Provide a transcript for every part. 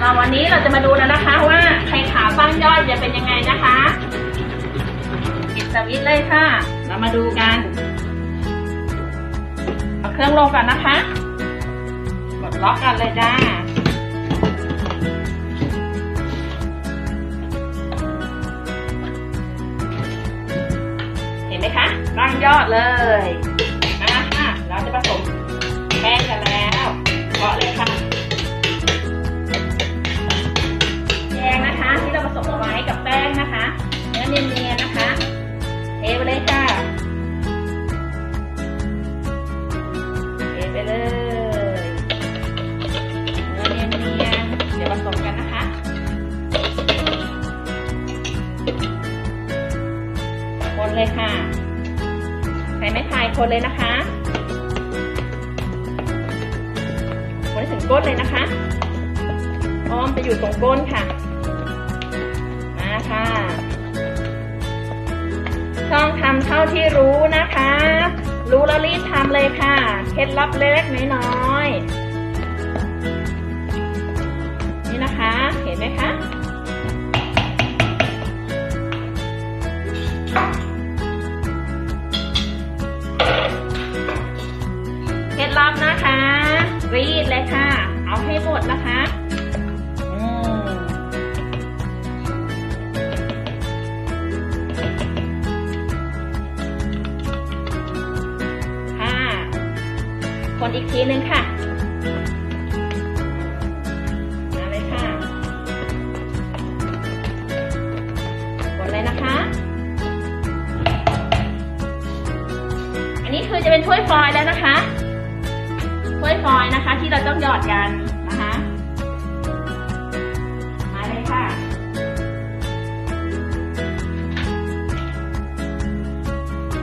เราวันนี้เราจะมาดูแล้วนะคะว่าไข่ขาวสร้างยอดจะเป็นยังไงนะคะปิดสวิตช์เลยค่ะ เรามาดูกันเอาเครื่องลงก่อนนะคะกดล็อกกันเลยจ้าเห็นไหมคะร่างยอดเลย เลยค่ะ ใช้ไม้พายคนเลยนะคะคนถึงก้นเลยนะคะ อ้อมจะอยู่ตรงก้นค่ะ มาค่ะช่องทำเท่าที่รู้นะคะ รู้แล้วรีบทำเลยค่ะ เคล็ดลับเล็กๆน้อยๆนี่นะคะ เห็นไหมคะ รีดเลยค่ะ เอาให้หมดนะคะอืมค่ะ คนอีกทีนึงค่ะมาเลยค่ะกดเลยนะคะอันนี้คือจะเป็นถ้วยฟอยล์แล้วนะคะ ถ้วยฟอยนะคะ ที่เราต้องหยอดกันนะคะมาเลยค่ะ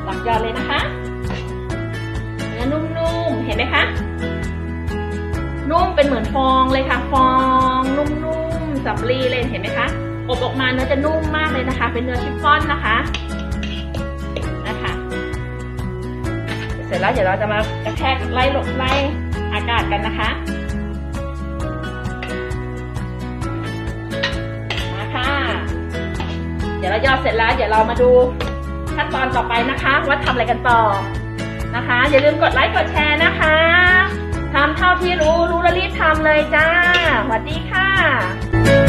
หลักหยอดเลยนะคะเนื้อนุ่มๆเห็นไหมคะนุ่มเป็นเหมือนฟองเลยค่ะ ฟองนุ่มๆสับรีเลยเห็นไหมคะอบออกมาเนื้อจะนุ่มมากเลยนะคะ เป็นเนื้อชิฟฟ่อนนะคะนะคะ เสร็จแล้วเดี๋ยวเราจะมากระแทกไล่หลบไล่ อากาศกันนะคะ มาค่ะ เดี๋ยวเรายอดเสร็จแล้ว เดี๋ยวเรามาดูขั้นตอนต่อไปนะคะ ว่าทำอะไรกันต่อนะคะ อย่าลืมกดไลค์กดแชร์นะคะทำเท่าที่รู้รู้แล้วรีบทำเลยจ้าสวัสดีค่ะ